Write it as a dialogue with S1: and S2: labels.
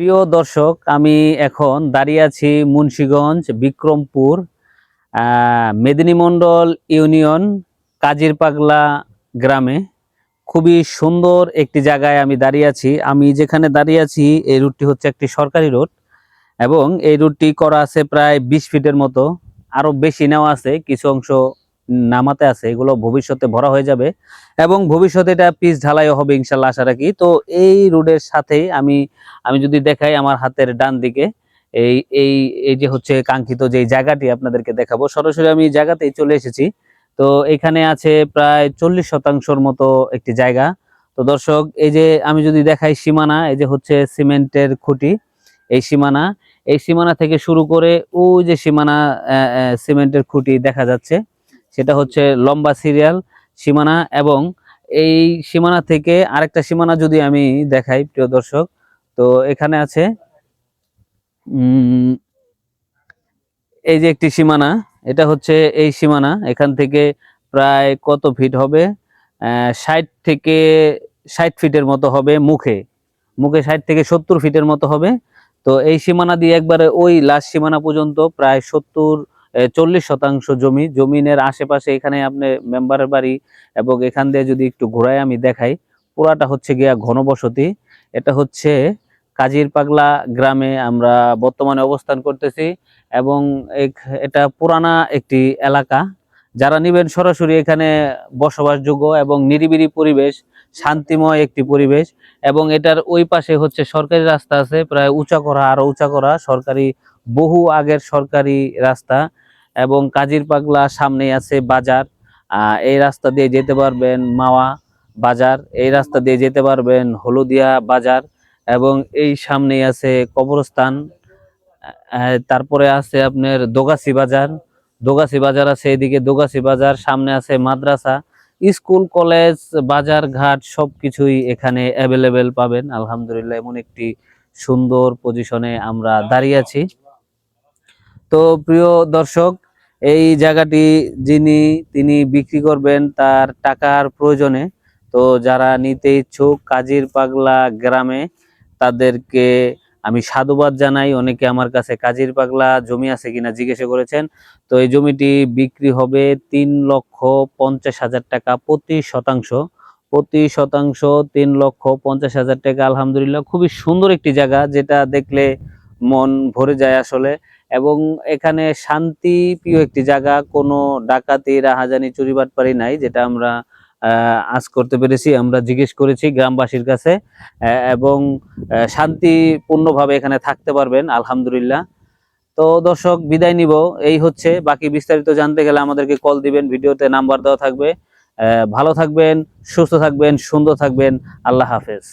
S1: প্রিয় দর্শক আমি এখন দাঁড়িয়ে আছি মুন্সীগঞ্জ বিক্রমপুর আহ, মেদিনীমণ্ডল ইউনিয়ন কাজির পাগলা গ্রামে। খুবই সুন্দর একটি জায়গায় আমি দাঁড়িয়ে আছি। আমি যেখানে দাঁড়িয়ে আছি এই রুটটি হচ্ছে একটি সরকারি রুট এবং এই রুটটি করা আছে প্রায় বিশ ফিটের মতো। আরও বেশি নেওয়া আছে কিছু অংশ নামাতে আছে, এগুলো ভবিষ্যতে ভরা হয়ে যাবে এবং ভবিষ্যতে এটা পিচ ঢালাইও হবে ইনশাল্লাহ, আশা রাখি। তো এই রোডের সাথেই আমি আমি যদি দেখাই আমার হাতের ডান দিকে, এই এই এই যে হচ্ছে কাঙ্ক্ষিত যে জায়গাটি আপনাদেরকে দেখাবো, সরাসরি আমি জায়গাতেই চলে এসেছি। তো এখানে আছে প্রায় চল্লিশ শতাংশর মতো একটি জায়গা। তো দর্শক, এই যে আমি যদি দেখাই সীমানা, এই যে হচ্ছে সিমেন্টের খুঁটি, এই সীমানা এই সীমানা থেকে শুরু করে ওই যে সীমানা সিমেন্টের খুঁটি দেখা যাচ্ছে। সেটা হচ্ছে লম্বা সিরিয়াল, সীমানা এবং এই সীমানা থেকে আরেকটা সীমানা যদি আমি দেখাই, প্রিয় দর্শক, তো এখানে আছে এই যে একটি সীমানা, এটা হচ্ছে এই সীমানা, এখান থেকে প্রায় কত ফিট হবে? ষাট থেকে ষাট ফিটের মতো হবে মুখে। মুখে ষাট থেকে সত্তর ফিটের মতো হবে। তো এই সীমানা দিয়ে একবারে ওই লাস্ট সীমানা পর্যন্ত প্রায় সত্তর চল্লিশ শতাংশ জমি, জমিনের আশেপাশে এখানে আপনি মেম্বারের বাড়ি এবং এখান দিয়ে যদি একটু ঘোরায় আমি দেখাই, পুরাটা হচ্ছে গিয়া ঘনবসতি। এটা হচ্ছে কাজির পাগলা গ্রামে আমরা বর্তমানে অবস্থান করতেছি এবং এটা পুরানা একটি এলাকা। যারা নিবেন সরাসরি এখানে বসবাসযোগ্য এবং নিরিবিলি পরিবেশ, শান্তিময় একটি পরিবেশ এবং এটার ওই পাশে হচ্ছে সরকারি রাস্তা আছে, প্রায় উঁচা করা, আরও উঁচা করা, সরকারি, বহু আগের সরকারি রাস্তা এবং কাজির পাগলা সামনে আছে বাজার। এই রাস্তা দিয়ে যেতে পারবেন মাওয়া বাজার, এই রাস্তা দিয়ে যেতে পারবেন হলুদিয়া বাজার এবং এই সামনেই আছে কবরস্থান। তারপরে আছে আপনার দোগাছি বাজার। দোগাছি বাজার আছে, এদিকে দোগাছি বাজার, সামনে আছে মাদ্রাসা, স্কুল, কলেজ, বাজার ঘাট, সবকিছুই এখানে অ্যাভেলেবেল পাবেন। আলহামদুলিল্লাহ, এমন একটি সুন্দর পজিশনে আমরা দাঁড়িয়ে আছি। তো প্রিয় দর্শক, এই জায়গাটি যিনি, তিনি বিক্রি করবেন তার টাকার প্রয়োজনে, তো যারা নিতে ইচ্ছুক কাজীর পাগলা গ্রামে, তাদেরকে আমি সাধুবাদ জানাই। অনেকে আমার কাছে কাজীর পাগলা জমি আছে কিনা জিজ্ঞেস করেছেন। তো এই জমিটি বিক্রি হবে তিন লক্ষ পঞ্চাশ হাজার টাকা প্রতি শতাংশ। প্রতি শতাংশ তিন লক্ষ পঞ্চাশ হাজার টাকা। আলহামদুলিল্লাহ, খুবই সুন্দর একটি জায়গা যেটা দেখলে মন ভরে যায় আসলে। এবং এখানে শান্তি প্রিয় একটি জায়গা। কোনো ডাকাতি, রাহাজানি চুরি বাটপারি নাই, যেটা আমরা আজ করতে পেরেছি, আমরা জিজ্ঞেস করেছি গ্রামবাসীর কাছে এবং শান্তিপূর্ণভাবে এখানে থাকতে পারবেন, আলহামদুলিল্লাহ। তো দর্শক, বিদায় নিব, এই হচ্ছে, বাকি বিস্তারিত জানতে গেলে আমাদেরকে কল দিবেন, ভিডিওতে নাম্বার দেওয়া থাকবে। ভালো থাকবেন, সুস্থ থাকবেন, সুন্দর থাকবেন, আল্লাহ হাফেজ।